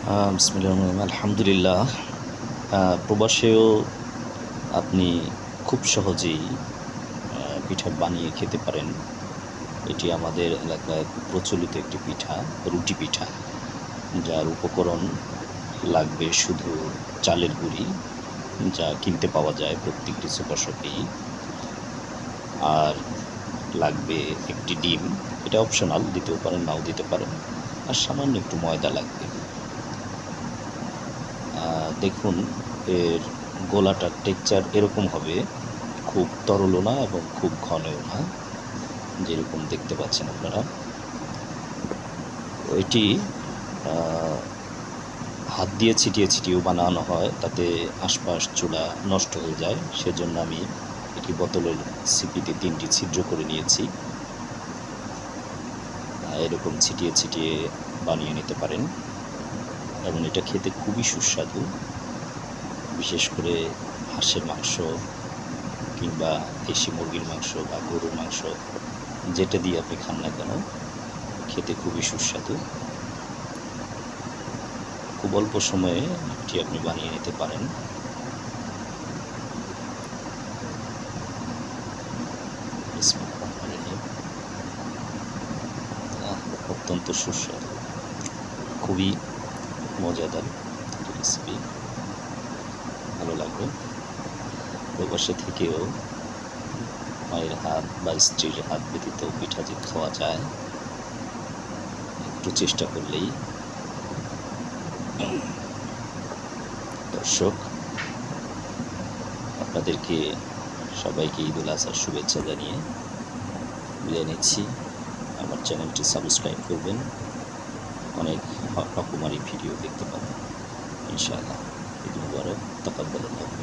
আলহামদুলিল্লাহ প্রবাসেও আপনি খুব সহজেই পিঠা বানিয়ে খেতে পারেন। এটি আমাদের এলাকায় প্রচলিত একটি পিঠা, রুটি পিঠা, যার উপকরণ লাগবে শুধু চালের গুঁড়ি, যা কিনতে পাওয়া যায় প্রত্যেকটি সুপার শপেই আর লাগবে একটি ডিম, এটা অপশনাল দিতেও পারেন, নাও দিতে পারেন। আর সামান্য একটু ময়দা লাগবে। দেখুন, এর গোলাটার টেক্সচার এরকম হবে, খুব তরলও না এবং খুব ঘনও না, যেরকম দেখতে পাচ্ছেন আপনারা। এটি হাত দিয়ে ছিটিয়ে ছিটিয়েও বানানো হয়, তাতে আশপাশ চুলা নষ্ট হয়ে যায়, সেজন্য আমি এটি বোতলের সিপিতে তিনটি ছিদ্র করে নিয়েছি। এরকম ছিটিয়ে ছিটিয়ে বানিয়ে নিতে পারেন। এবং এটা খেতে খুবই সুস্বাদু। বিশেষ করে হাঁসের মাংস কিংবা দেশি মুরগির মাংস বা গরুর মাংস, যেটা দিয়ে আপনি খান না কেন, খেতে খুবই সুস্বাদু। খুব অল্প সময়ে এটি আপনি বানিয়ে নিতে পারেন। অত্যন্ত সুস্বাদু। খুবই মজাদার রেসিপি। ভালো লাগবে। প্রবাসে থেকেও মায়ের হাত বা স্ত্রীর হাত ব্যতীত পিঠা যে খাওয়া যায়, একটু চেষ্টা করলেই দর্শক, আপনাদেরকে সবাইকে ঈদুল আজহার শুভেচ্ছা জানিয়ে বিদায় নিচ্ছি। আমার চ্যানেলটি সাবস্ক্রাইব করবেন। অনেক রকমারি ভিডিও দেখতে পাবেন। ইনশাআল্লাহ। ঈদ মুবারক। মিন্না